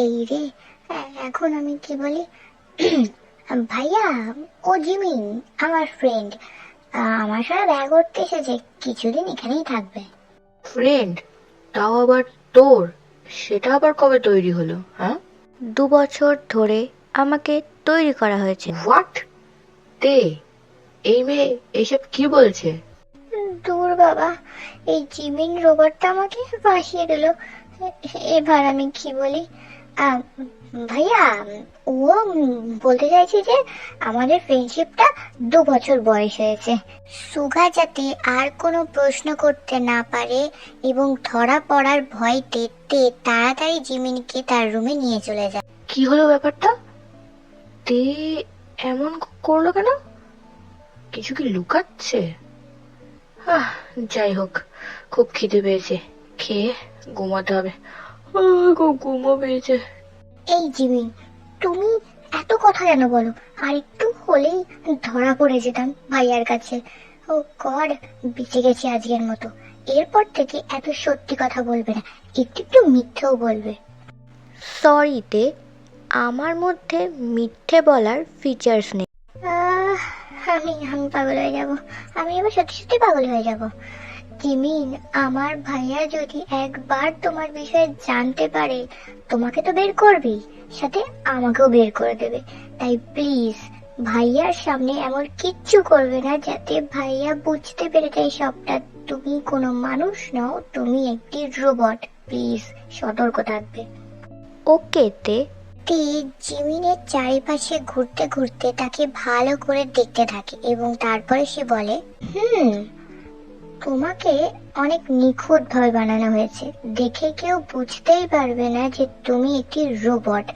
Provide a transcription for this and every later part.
এই রে এখন আমি কি বলি? ভাইয়া ও জিমিন আমার ফ্রেন্ড আমার সাথে দেখা করতে এসেছে কিছুদিন এখানেই থাকবে। ফ্রেন্ড তাও আবার তোর? সেটা আবার কবে তৈরি হলো হ্যাঁ? দু বছর ধরে আমাকে তৈরি করা হয়েছে। হোয়াট তে? এই মেয়ে এইসব কি বলছে? দূর বাবা এই জিমিন রোবটটা আমাকে ফাঁসিয়ে দিল। এবার আমি কি বলি? ভাইয়া, ও বলতে চাইছে যে আমাদের ফ্রেন্ডশিপটা দু বছর বয়স হয়েছে। সুগা যাতে আর কোনো প্রশ্ন করতে না পারে এবং ধরা পড়ার ভয়তে তে তাড়াতাড়ি জিমিনকে তার রুমে নিয়ে চলে যায়। কি হলো ব্যাপারটা? তে এমন করল কেন? কিছু কি লুকাচ্ছে? যাই হোক, খুব খিদে পেয়েছে। খেয়ে ঘুমাতে হবে। খুব ঘুমো পেয়েছে এই জিমিন তুমি এত কথা কেন বলো? আর একটু হলেই ধরা পড়ে যেতাম ভাইয়ার কাছে। ও গড বেঁচে গেছি আজকের মতো। এরপর থেকে এত সত্যি কথা বলবে না একটু একটু মিথ্যেও বলবে। সরিতে আমার মধ্যে মিথ্যে বলার ফিচার্স নেই। আহ, আমি আমি পাগল হয়ে যাব। আমি এবার সত্যি সত্যি পাগল হয়ে যাব। জিমিন আমার ভাইয়া যদি একবার তোমার বিষয়ে জানতে পারে তোমাকে তো বের করবেই সাথে আমাকেও বের করে দেবে। তাই প্লিজ ভাইয়ার সামনে এমন কিচ্ছু করবে না যাতে ভাইয়া বুঝতে পেরে যায় সবটা। তুমি কোনো মানুষ নও তুমি একটি রোবট প্লিজ সতর্ক থাকবে। ওকে তে। তে জিমিনের চারিপাশে ঘুরতে ঘুরতে তাকে ভালো করে দেখতে থাকে এবং তারপরে সে বলে হুম তোমাকে অনেক নিখুঁত ভাবে বানানো হয়েছে। দেখে কেউ বুঝতেই পারবে না যে তুমি একটি রোবট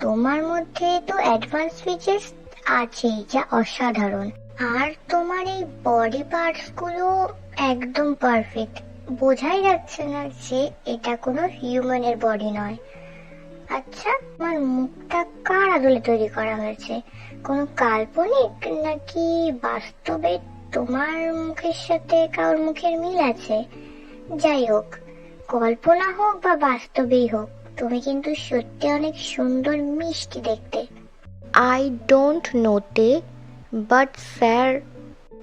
তোমার মধ্যে তো অ্যাডভান্স ফিচার্স আছেই, যা অসাধারণ। আর তোমার এই বডি পার্টসগুলো একদম পারফেক্ট বোঝাই যাচ্ছে না যে এটা কোনো হিউম্যানের বডি নয়। আচ্ছা আমার মুখটা কার আদলে তৈরি করা হয়েছে? কোনো কাল্পনিক নাকি বাস্তবে তোমার মুখের সাথে কারোর মুখের মিল আছে? যাই হোক কল্পনা হোক বা বাস্তবেই হোক তুমি কিন্তু সত্যি অনেক সুন্দর মিষ্টি দেখতে। আই ডোন্ট নো তে বাট স্যার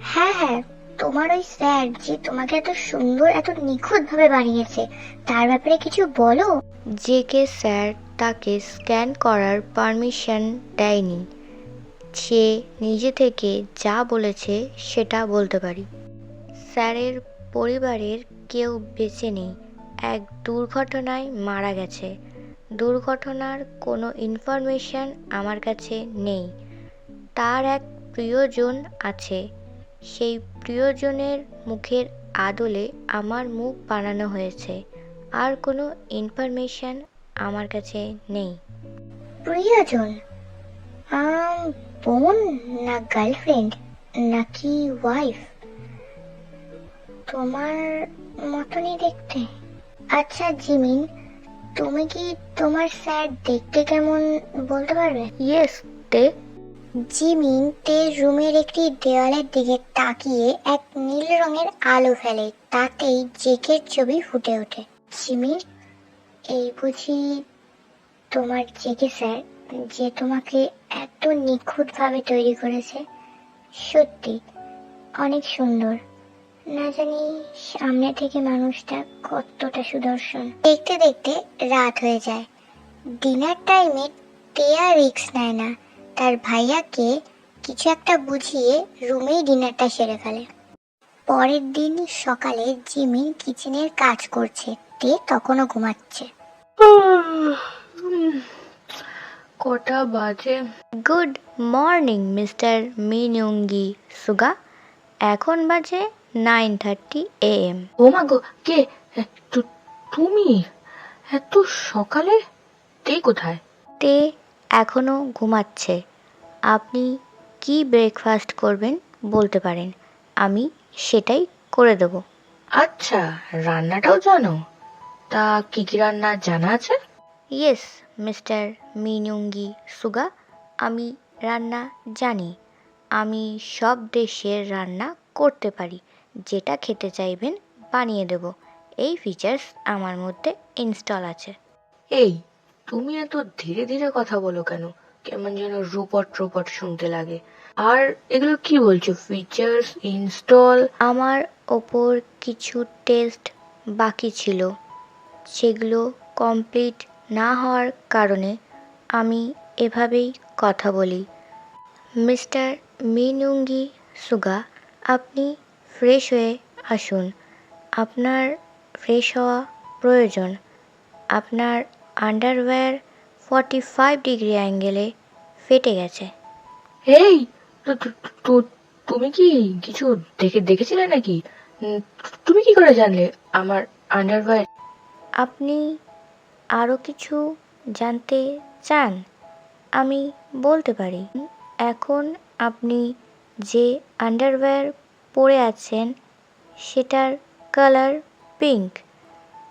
হ্যাঁ হ্যাঁ তোমার ওই স্যার যে তোমাকে এত সুন্দর এত নিখুঁত ভাবে বানিয়েছে তার ব্যাপারে কিছু বলো? যে কে স্যার তাকে স্ক্যান করার পারমিশন দেয়নি। সে নিজে থেকে যা বলেছে সেটা বলতে পারি। স্যারের পরিবারের কেউ বেঁচে নেই। এক দুর্ঘটনায় মারা গেছে। দুর্ঘটনার কোনো ইনফরমেশন আমার কাছে নেই। তার এক প্রিয়জন আছে। সেই প্রিয়জনের মুখের আদলে আমার মুখ বানানো হয়েছে। আর কোনো ইনফরমেশন আমার কাছে নেই। প্রিয়জন? বোন না গার্লফ্রেন্ড নাকি ওয়াইফ তোমার মতনই দেখতে। আচ্ছা জিমিন তুমি কি তোমার স্যার দেখতে কেমন বলতে পারবে? ইয়েস তে। জিমিন তে রুমের একটি দেওয়ালের দিকে তাকিয়ে এক নীল রঙের আলো ফেলে তাতেই জেকের ছবি ফুটে ওঠে। জিমিন এই বুঝি তোমার জেকে স্যার? যে তোমাকে এত নিখুঁত ভাবে তৈরি করেছে, সত্যি অনেক সুন্দর। না জানি সামনে থেকে মানুষটা কতটা সুদর্শন। দেখতে দেখতে রাত হয়ে যায়। ডিনার টাইমে টেয়া রিক্স নেয় না। তার ভাইয়াকে কিছু একটা বুঝিয়ে রুমেই ডিনারটা সেরে ফেলে। পরের দিন সকালে জিমি কিচেনের কাজ করছে। তে তখনও ঘুমাচ্ছে। কটা বাজে? গুড মর্নিং মিস্টার মিনুঙ্গি সুগা এখন বাজে নাইন থার্টি এ এম ও মা গো কে? তুমি? এত সকালে? তে কোথায়? তে এখনও ঘুমাচ্ছে। আপনি কি ব্রেকফাস্ট করবেন বলতে পারেন? আমি সেটাই করে দেবো। আচ্ছা রান্নাটাও জানো? তা কি কি রান্না জানা আছে? ইয়েস মিস্টার মিনুঙ্গি সুগা আমি রান্না জানি। আমি সব দেশের রান্না করতে পারি যেটা খেতে চাইবেন বানিয়ে দেব। এই ফিচার্স আমার মধ্যে ইনস্টল আছে। এই তুমি এত ধীরে ধীরে কথা বলো কেন? কেমন যেন রোবট রোবট শুনতে লাগে। আর এগুলো কি বলছো ফিচার্স ইনস্টল আমার ওপর কিছু টেস্ট বাকি ছিল সেগুলো কমপ্লিট না হওয়ার কারণে আমি এভাবেই কথা বলি। মিস্টার মিনুঙ্গি সুগা আপনি ফ্রেশ হয়ে আসুন। আপনার ফ্রেশ হওয়া প্রয়োজন। আপনার আন্ডারওয়্যার ফর্টি ফাইভ ডিগ্রি অ্যাঙ্গেলে ফেটে গেছে। এই তো- তুমি কি কিছু দেখে দেখেছিলে নাকি? তুমি কি করে জানলে আমার আন্ডারওয়্যার? আপনি আরও কিছু জানতে চান আমি বলতে পারি। এখন আপনি যে আন্ডারওয়্যার পরে আছেন সেটার কালার পিঙ্ক।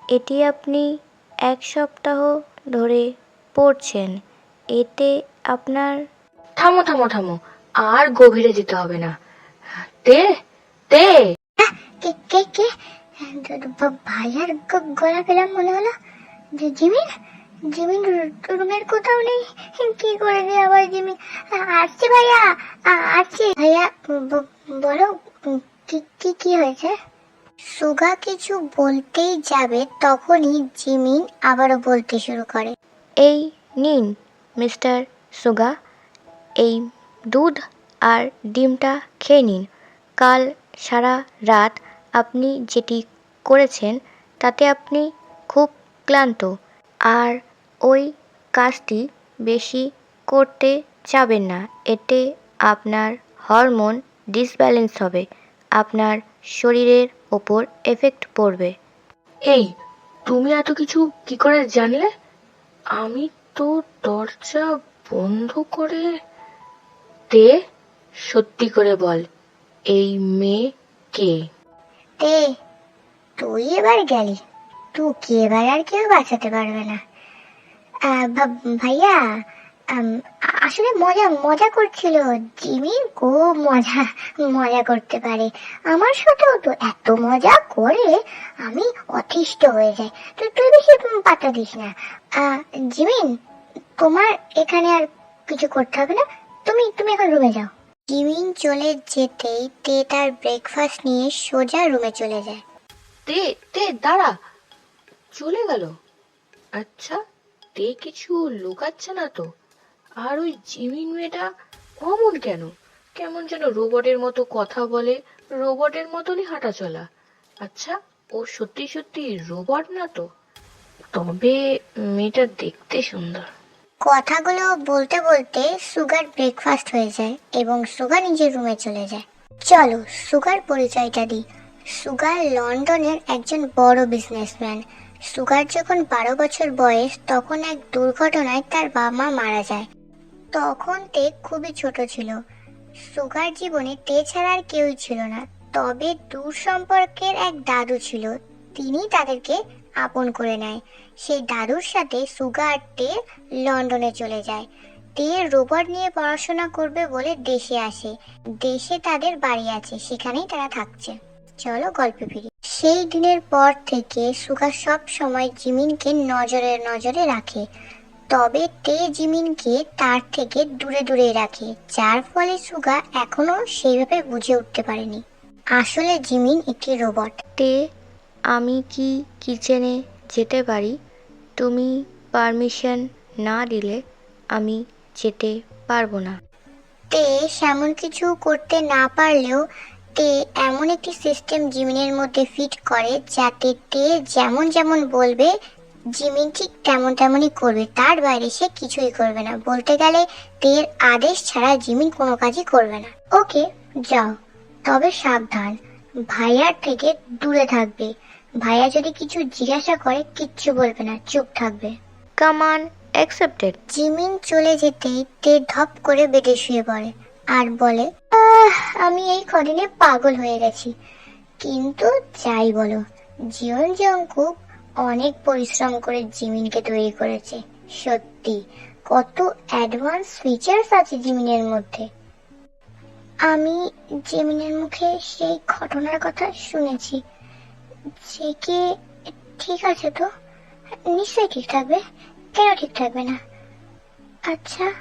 এটি আপনি এক সপ্তাহ ধরে পরছেন। এতে আপনার থামো থামো থামো। আর গভীরে যেতে হবে না। তে তে। কে কে কে? ভাইয়ার গলা পেলাম মনে হলো। যে জিমিন জিমিন রুমের কোথাও নেই? কি করে যে আবার জিমিন আসছে ভাইয়া আসছে। ভাইয়া বলো কি কি কি হয়েছে? সুগা কিছু বলতেই যাবে তখনই জিমিন আবারও বলতে শুরু করে। এই নিন মিস্টার সুগা এই দুধ আর ডিমটা খেয়ে নিন। কাল সারা রাত আপনি যেটি করেছেন তাতে আপনি খুব ক্লান্ত। আর ওই কাজটি বেশি করতে যাবেন না। এতে আপনার হরমোন ডিসব্যালেন্স হবে। আপনার শরীরের ওপর এফেক্ট পড়বে। এই তুমি এত কিছু কি করে জানলে? আমি তো দরজা বন্ধ করে তে সত্যি করে বল। এই মেয়ে কে তে তুই এবার গেলি। তুই এবার আর কেউ বাঁচাতে পারবে না ভাইয়া আসলে মজা মজা করছিল জিমি খুব মজা মজা করতে পারে আমার সাথেও তো এত মজা করে আমি অতিষ্ঠ হয়ে যাই তো তুই বেশি পাতা দিস না আহ, জিমিন তোমার এখানে আর কিছু করতে হবে না তুমি তুমি এখন রুমে যাও জিমিন চলে যেতেই তে তার ব্রেকফাস্ট নিয়ে সোজা রুমে চলে যায়। তে তে দাঁড়া। চলে গেল। আচ্ছা তে কিছু লুকাচ্ছে না তো? আর ওই জিমিন মেয়েটা অমন কেন? কেমন যেন রোবটের মতো কথা বলে, রোবটের মতনই হাঁটা চলা। আচ্ছা ও সত্যি সত্যি রোবট না তো? তবে মেয়েটা দেখতে সুন্দর। কথাগুলো বলতে বলতে সুগার ব্রেকফাস্ট হয়ে যায় এবং সুগার নিজের রুমে চলে যায়। চলো, সুগার পরিচয়টা দিই। সুগার লন্ডনের একজন বড় বিজনেসম্যান সুগার যখন বারো বছর বয়স, তখন এক দুর্ঘটনায় তার বাবা মা মারা যায়। তখন তে খুবই ছোট ছিল। সুগার জীবনে তে ছাড়া আর কেউই ছিল না। তবে দূর সম্পর্কের এক দাদু ছিল। তিনি তাদেরকে আপন করে নেয়। সেই দাদুর সাথে সুগার তে লন্ডনে চলে যায়। তে রোবট নিয়ে পড়াশোনা করবে বলে দেশে আসে। দেশে তাদের বাড়ি আছে। সেখানেই তারা থাকছে। চলো গল্পে ফিরি। সেই দিনের পর থেকে সুগা সব সময় জিমিনকে নজরে নজরে রাখে। তবে তে জিমিনকে তার থেকে দূরে দূরে রাখে যার ফলে সুগা এখনও সেইভাবে বুঝে উঠতে পারেনি। আসলে জিমিন একটি রোবট। তে আমি কি কিচেনে যেতে পারি? তুমি পারমিশন না দিলে আমি যেতে পারব না। তে সেমন কিছু করতে না পারলেও তে এমন একটি সিস্টেম জিমিনের মধ্যে ফিট করে যাতে তে যেমন যেমন বলবে জিমিন ঠিক তেমন তেমনই করবে। তার বাইরে সে কিছুই করবে না। বলতে গেলে তের আদেশ ছাড়া জিমিন কোনো কাজই করবে না। ওকে যাও। তবে সাবধান। ভাইয়ার থেকে দূরে থাকবে। ভাইয়া যদি কিছু জিজ্ঞাসা করে কিচ্ছু বলবে না। চুপ থাকবে। কামান অ্যাকসেপ্টেড জিমিন চলে যেতেই তে ধপ করে বেডে শুয়ে পড়ে। আর বলে "আহ, আমি এই কদিনে পাগল হয়ে গেছি। কিন্তু যাই বলো জিয়ন জংকুক অনেক পরিশ্রম করে জিমিনকে তৈরি করেছে, সত্যি। কত অ্যাডভান্স ফিচার্স আছে জিমিনের মধ্যে। আমি জিমিনের মুখে সেই ঘটনার কথা শুনেছি। সে কি ঠিক আছে তো? নিশ্চয়ই ঠিক থাকবে। কেন ঠিক থাকবে না? আচ্ছা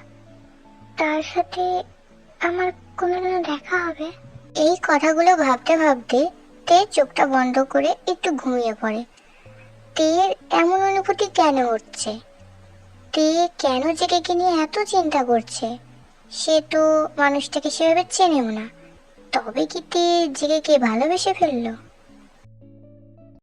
তার সাথে আমার কোনোদিনও দেখা হবে। এই কথাগুলো ভাবতে ভাবতে তে চোখটা বন্ধ করে একটু ঘুমিয়ে পড়ে। তের এমন অনুভূতি কেন হচ্ছে? তে কেন জেগে নিয়ে এত চিন্তা করছে? সে তো মানুষটাকে সেভাবে চেনেও না। তবে কি তে জেগে কে ভালোবেসে ফেলল?